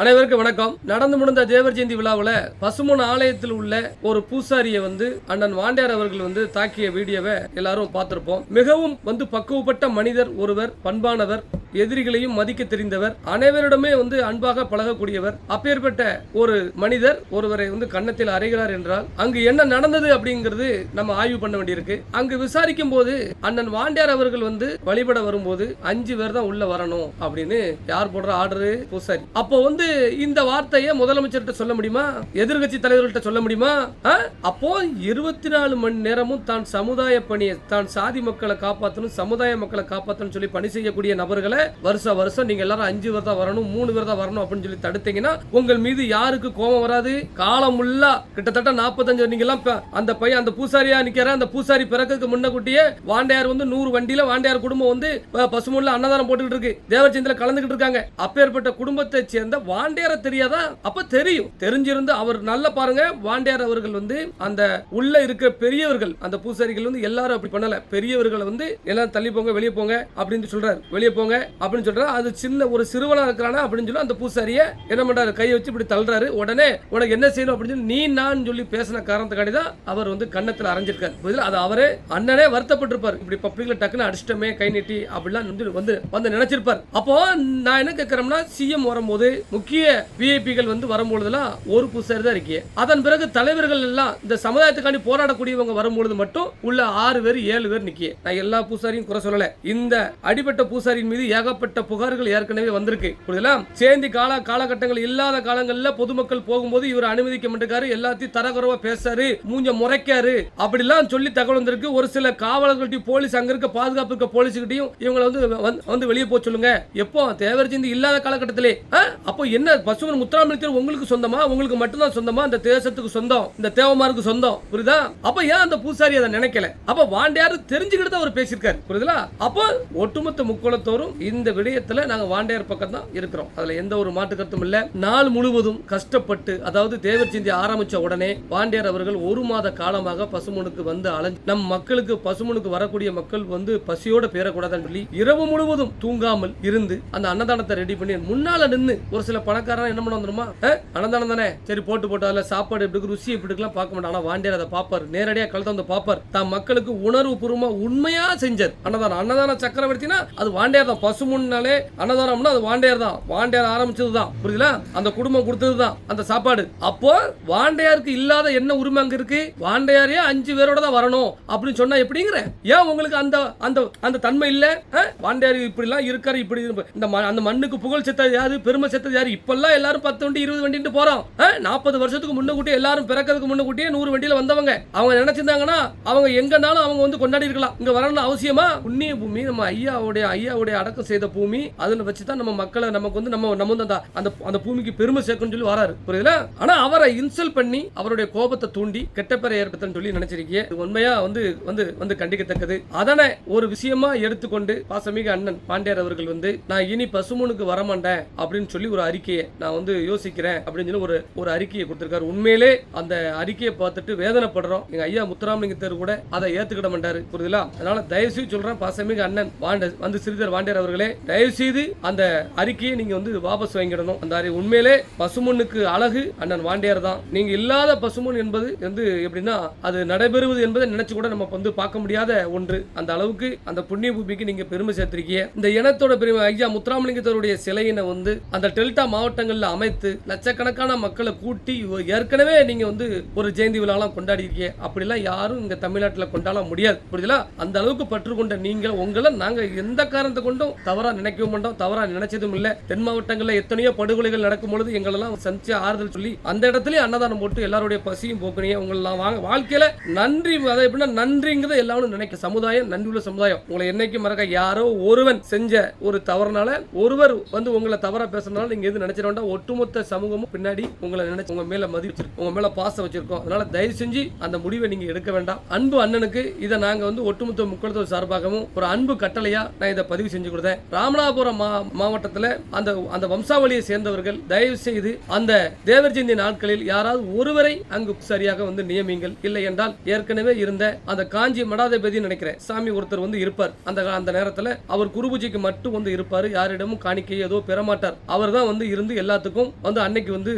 அனைவருக்கும் வணக்கம். நடந்து முடிந்த தேவர் ஜெயந்தி விழாவில் பசுமன் ஆலயத்தில் உள்ள ஒரு பூசாரியை வந்து அண்ணன் வாண்டியார் அவர்கள் வந்து தாக்கிய வீடியோவை எல்லாரும் பார்த்திருப்போம். மிகவும் வந்து பக்குவப்பட்ட மனிதர் ஒருவர் பண்பானவர் எதிரிகளையும் மதிக்க தெரிந்தவர் அனைவரிடமே வந்து அன்பாக பழகக்கூடியவர். அப்பேற்பட்ட ஒரு மனிதர் ஒருவரை வந்து கன்னத்தில் அறைகிறார் என்றால் அங்கு என்ன நடந்தது அப்படிங்கிறது நம்ம ஆய்வு பண்ண வேண்டியிருக்கு. அங்கு விசாரிக்கும் போது அண்ணன் வாண்டியார் அவர்கள் வந்து வழிபட வரும்போது அஞ்சு பேர் தான் உள்ள வரணும் அப்படின்னு யார் போடுற ஆர்டரு? பூசாரி. அப்போ வந்து இந்த வார்த்தையை முதலமைச்சர்கிட்ட சொல்ல முடியுமா? எதிர்கட்சி தலைவர்கள்ட்ட சொல்ல முடியுமா? அப்போ இருபத்தி நாலு மணி நேரமும் தான் சமுதாய பணியை தான் சாதி மக்களை காப்பாற்றணும் சமுதாய மக்களை காப்பாற்றணும் சொல்லி பணி செய்யக்கூடிய நபர்களை வருஷம் வருஷம் நீங்க எல்லாரும் அஞ்சு பேர் தான் வரணும் மூணு பேர் தான் வரணும் அப்படின்னு சொல்லி தடுத்தீங்கன்னா உங்கள் மீது யாருக்கு கோபம் வராது? காலம் உள்ள கிட்டத்தட்ட நாற்பத்தஞ்சு நீங்க எல்லாம் அந்த பையன் அந்த பூசாரியா நிக்கிற அந்த பூசாரி பிறக்கிறதுக்கு முன்னக்கூட்டியே வாண்டையார் வந்து நூறு வண்டியில வாண்டையார் குடும்பம் வந்து பசுமுள்ள அன்னதானம் போட்டுக்கிட்டு இருக்கு. தேவச்சந்தில கலந்துகிட்டு இருக்காங்க. அப்பேற்பட்ட குடும்பத்தை சேர்ந்த வாண்டையார தெரியாதா? அப்ப தெரியும். தெரிஞ்சிருந்து அவர் நல்ல பாருங்க. வாண்டியார் அவர்கள் வந்து அந்த உள்ள இருக்க பெரியவர்கள் அந்த பூசாரிகள் வந்து எல்லாரும் அப்படி பண்ணல. பெரியவர்களை வந்து எல்லாரும் தள்ளி போங்க வெளியே போங்க அப்படின்னு சொல்றாரு. வெளியே போங்க அப்படின்னு சொல்றாரு. அது சின்ன ஒரு சிறுவனா இருக்கிறானா அப்படின்னு சொல்லி அந்த பூசாரிய என்ன பண்றாரு? கையை வச்சு இப்படி தள்ளுறாரு. உடனே உனக்கு என்ன செய்யணும் அப்படின்னு சொல்லி நீ நான் சொல்லி பேசின காரணத்துக்காண்டி தான் அவர் வந்து கன்னத்தில் அரைஞ்சிருக்காரு. புரியுதுல? அது அவரே. அண்ணனே வருத்தப்பட்டிருப்பார். இப்படி பப்ளிக்ல டக்குன்னு அடிச்சிட்டமே கை நீட்டி அப்படிலாம் வந்து வந்து வந்து நினைச்சிருப்பார். அப்போ நான் என்ன கேட்கிறோம்னா சிஎம் வரும்போது முக்கிய விஐபிகள் வந்து வரும்பொழுதுலாம் ஒரு பூசாரி தான் இருக்கே. அதன் பிறகு தலைவர்கள் எல்லாம் இந்த சமுதாயத்துக்காண்டி போராடக்கூடியவங்க வரும்பொழுது மட்டும் உள்ள ஆறு பேர் ஏழு பேர் நிக்கிய நான் எல்லா பூசாரியும் குறை சொல்லல. இந்த அடிப்பட்ட பூசாரியின் மீது ஏகப்பட்ட புகார்கள் ஏற்கனவே வந்திருக்கு. புரியுதுல சேந்தி கால காலகட்டங்கள் இல்லாத காலங்களில் பொதுமக்கள் போகும்போது இவர் அனுமதிக்க மாட்டேங்காரு எல்லாத்தையும் தரகுறவா பேசாரு மூஞ்ச முறைக்காரு அப்படிலாம் சொல்லி தகவல் வந்திருக்கு. ஒரு சில காவலர்கள்ட்டையும் போலீஸ் அங்க இருக்க பாதுகாப்பு இருக்க போலீஸ்கிட்டையும் இவங்களை வந்து வந்து- வந்து வெளியே போக சொல்லுங்க. எப்போ? தேவர் சிந்தி இல்லாத காலகட்டத்திலே. ஆ? அப்போ என்ன பசுமன் முத்துராமலிங்கர் உங்களுக்கு சொந்தமா? உங்களுக்கு மட்டும்தான் சொந்தமா? இந்த தேசத்துக்கு சொந்தம் இந்த தேவமாருக்கு சொந்தம் புரியுதா? அப்ப ஏன் அந்த பூசாரி அதை நினைக்கல? அப்ப வாண்டியார் தெரிஞ்சுக்கிட்டு தான் அவர் பேசியிருக்காரு புரியுதுல? அப்போ ஒட்டுமொத்த முக்கோணத்தோரும் இந்த விடயத்துல நாங்க வாண்டியார் பக்கம் தான் இருக்கிறோம். அதுல எந்த ஒரு மாற்று கருத்தும் இல்ல. நாள் முழுவதும் கஷ்டப்பட்டு அதாவது தேவர் சிந்தி ஆரம்பிச்ச உடனே வாண்டியார் அவர்கள் ஒரு மாத காலமாக பசுமனுக்கு வந்து அலைஞ்சு நம் மக்களுக்கு பசுமனுக்கு வரக்கூடிய மக்கள் வந்து பசியோட பேரக்கூடாதுன்னு சொல்லி இரவு முழுவதும் தூங்காமல் இருந்து அந்த அன்னதானத்தை ரெடி பண்ணி முன்னால நின்று ஒரு சில பணக்காரன் என்ன பண்ண வந்துருமா? அன்னதானம் தானே? சரி போட்டு போட்டு அதுல சாப்பாடு எப்படி இருக்கு, ருசி எப்படி இருக்கலாம் பார்க்க மாட்டான். ஆனால் வாண்டியார் அதை பார்ப்பார். நேரடியாக கழுத்த வந்து பார்ப்பார். தான் மக்களுக்கு உணர்வு பூர்வமாக உண்மையா செஞ்சார் அன்னதானம். அன்னதானம் சக்கரவர்த்தினா அது வாண்டியார் தான். பசுமுன்னாலே அன்னதானம்னா அது வாண்டியார் தான். வாண்டியார் ஆரம்பிச்சது தான் புரியுதுல? அந்த குடும்பம் கொடுத்தது தான் அந்த சாப்பாடு. அப்போ வாண்டையாருக்கு இல்லாத என்ன உரிமை அங்க இருக்கு? வாண்டையாரே அஞ்சு பேரோட தான் வரணும் அப்படின்னு சொன்னா எப்படிங்கிற? ஏன் உங்களுக்கு அந்த அந்த அந்த தன்மை இல்ல? வாண்டையார் இப்படி எல்லாம் இருக்காரு இப்படி இந்த அந்த மண்ணுக்கு புகழ் செத்தது யாரு? பெருமை செத்தது யாரு? இப்பெல்லாம் எல்லாரும் பத்து வண்டி இருபது வண்டிட்டு போறோம். நாற்பது வருஷத்துக்கு முன்னக்கூட்டியே எல்லாரும் பிறக்கிறதுக்கு முன்னக்கூட்டியே நூறு வண்டியில வந்தவங்க. அவங்க நினைச்சிருந்தாங்கன்னா அவங்க எங்கனாலும் அவங்க வந்து கொண்டாடி இருக்கலாம். இங்க வரணும் அவசியமா? புண்ணிய பூமி நம்ம ஐயாவுடைய ஐயாவுடைய அடக்கம் செய்த பூமி அதுல வச்சு தான் நம்ம மக்களை நமக்கு வந்து நம்ம நம்ம வந்து அந்த அந்த பூமிக்கு பெருமை சேர்க்கணும்னு சொல்லி வராரு. புரியுதுல? ஆனா அவரை இன்சல்ட் பண்ணி அவருடைய கோபத்தை தூண்டி கெட்ட பேரை ஏற்படுத்தன்னு சொல்லி நினைச்சிருக்கீங்க இது உண்மையா வந்து வந்து வந்து கண்டிக்கத்தக்கது. அதனை ஒரு விஷயமா எடுத்துக்கொண்டு பாசமிக அண்ணன் பாண்டியர் அவர்கள் வந்து நான் இனி பசுமனுக்கு வரமாட்டேன் அப்படின்னு சொல்லி ஒரு அறிக்கையை நான் வந்து யோசிக்கிறேன் அப்படின்னு சொல்லி ஒரு ஒரு அறிக்கையை கொடுத்துருக்காரு. உண்மையிலே அந்த அறிக்கையை பார்த்துட்டு வேதனைப்படுறோம். எங்க ஐயா முத்துராமலிங்க தேர் கூட அதை ஏத்துக்கிட மாட்டாரு. புரியுதுல அதனால தயவுசெய்து சொல்றேன் பாசமிகு அண்ணன் வாண்ட வந்து ஸ்ரீதர் வாண்டியர் அவர்களே தயவுசெய்து அந்த அறிக்கையை நீங்க வந்து வாபஸ் வாங்கிடணும். அந்த அறி- உண்மையிலே பசுமண்ணுக்கு அழகு அண்ணன் வாண்டியார் தான். நீங்க இல்லாத பசுமன் என்பது வந்து எப்படின்னா அது நடைபெறுவது என்பதை நினைச்சு கூட நம்ம வந்து பார்க்க முடியாத ஒன்று. அந்த அளவுக்கு அந்த புண்ணிய பூமிக்கு நீங்க பெருமை சேர்த்திருக்கீங்க. இந்த இனத்தோட பெருமை ஐயா முத்துராமலிங்கத்தருடைய சிலையினை வந்து அந்த டெல்டா மாவட்டங்களில் அமைத்து லட்சக்கணக்கான மக்களை கூட்டி ஏற்கனவே நீங்க வந்து ஒரு ஜெயந்தி விழாலாம் கொண்டாடி இருக்கீங்க அப்படிலாம் யாரும் இங்க தமிழ்நாட்டில் கொண்டாட முடியாது. புரியுதுல? அந்த அளவுக்கு பற்று கொண்ட நீங்கள் உங்களை நாங்கள் எந்த காரணத்தை கொண்டும் தவறா நினைக்கவும் மாட்டோம் தவறா நினைச்சதும் இல்லை. தென் மாவட்டங்களில் எத்தனையோ படுகொலைகள் நடக்கும் பொழுது எங்களெல்லாம் சந்திச்சு ஆறுதல் சொல்லி அந்த இடத்துலயே அன்னதானம் போட்டு எல்லாருடைய பசியும் போக்குனீங்க உங்களெல்லாம் வாங்க வாழ்க்கையில நன்றி அதை எப்படின்னா நன்றிங்கிறத எல்லாரும் நினைக்க சமுதாயம் நன்றி உள்ள சமுதாயம். உங்களை என்னைக்கு மறக்க யாரோ ஒருவன் செஞ்ச ஒரு தவறுனால ஒருவர் வந்து உங்களை தவறா பேசுறதுனால நீங்க எது நினைச்சிட வேண்டாம் ஒட்டுமொத்த சமூகமும் பின்னாடி உங்களை நினைச்சு உங்க மேல மதி வச்சிருக்கோம் உங்க மேல பாசம் வச்சிருக்கோம். அதனால தயவு செஞ்சு அந்த முடிவை நீங்க எடுக்க வேண்டாம். அன்பு அண்ணனுக்கு இதை நாங்க வந்து ஒட்டுமொத்த முக்கியத்துவ சார்பாகவும் ஒரு அன்பு கட்டளையா நான் இதை பதிவு செஞ்சு கொடுத்தேன். ராமநாதபுரம் மா- அந்த அந்த வம்சாவளியை சேர்ந்தவர்கள் தயவு செய்து அந்த தேவர் ஜெயந்தி நாட்களில் யாராவது ஒருவரை அங்கு சரியாக வந்து நியமிங்கள் இல்லை என்றால் ஏற்கனவே இருந்த அந்த காஞ்சி மடாதிபதி நினைக்கிறேன். சாமி ஒருத்தர் வந்து இருப்பார். அந்த அந்த நேரத்தில் அவர் குருபூஜைக்கு மட்டும் வந்து இருப்பார். யாரிடமும் காணிக்கை ஏதோ பெறமாட்டார். அவர் தான் வந்து இருந்து எல்லாத்துக்கும் வந்து அன்னைக்கு வந்து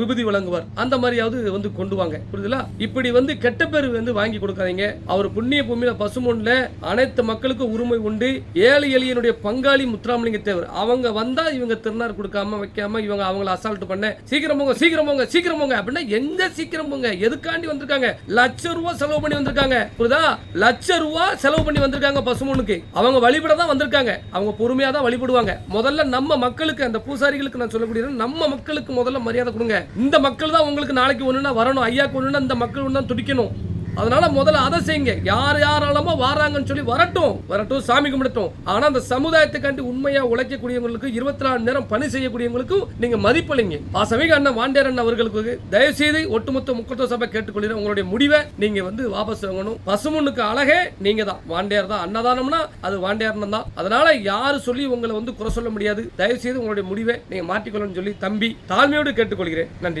விபூதி வழங்குவார். அந்த மாதிரியாவது வந்து கொண்டு வாங்க. புரியுதுல இப்படி வந்து கெட்ட பேர் வந்து வாங்கி கொடுக்காதீங்க. அவர் புண்ணிய பூமியில பசுமொன்ல அனைத்து மக்களுக்கும் உரிமை உண்டு. ஏழை எளியனுடைய பங்காளி முத்துராமலிங்க தேவர். அவங்க வந்தா இவங்க திருநார் கொடுக்காம வைக்காம இவங்க அவங்கள அசால்ட் பண்ண சீக்கிரம் போங்க சீக்கிரம் போங்க சீக்கிரம் போங்க அப்படின்னா எங்க சீக்கிரம் போங்க? எதுக்காண்டி வந்திருக்காங்க? லட்ச ரூபா செலவு பண்ணி வந்திருக்காங்க. புரியுதா? லட்ச ரூபா செலவு பண்ணி வந்திருக்காங்க பசுமொன்னுக்கு அவங்க வழிபட தான் வந்திருக்காங்க. அவங்க பொறுமையா தான் வழிபடுவாங்க. முதல்ல நம்ம மக்களுக்கு அந்த பூசாரிகளுக்கு நான் சொல்லக்கூடிய நம்ம மக்களுக்கு முதல்ல மரியாதை கொடுங்க. இந்த மக்கள் தான் உங்களுக்கு நாளைக்கு ஒண்ணுனா வரணும் ஐயாக்கு ஒண்ணுனா இந்த மக்கள் ஒன்று தான் துடிக்கணும். அதனால முதல்ல அதை செய்யுங்க. யார் யாராலமோ வராங்கன்னு சொல்லி வரட்டும் வரட்டும் சாமி கும்பிடட்டும். ஆனா அந்த சமுதாயத்துக்காண்டி உண்மையா உழைக்கக்கூடியவங்களுக்கு இருபத்தி நாலு நேரம் பணி செய்யக்கூடியவங்களுக்கும் நீங்க மதிப்பளிங்க பாசமிக அண்ணன் வாண்டியரன் அவர்களுக்கு தயவு செய்து ஒட்டுமொத்த முக்கத்துவ சபை கேட்டுக்கொள்கிறேன். உங்களுடைய முடிவை நீங்க வந்து வாபஸ் வாங்கணும். பசுமுன்னுக்கு அழகே நீங்க தான் வாண்டியார் தான் அன்னதானம்னா அது வாண்டியார் தான். அதனால யாரு சொல்லி உங்களை வந்து குறை சொல்ல முடியாது. தயவு செய்து உங்களுடைய முடிவை நீங்க மாற்றிக்கொள்ளணும்னு சொல்லி தம்பி தாழ்மையோடு கேட்டுக்கொள்கிறேன். நன்றி.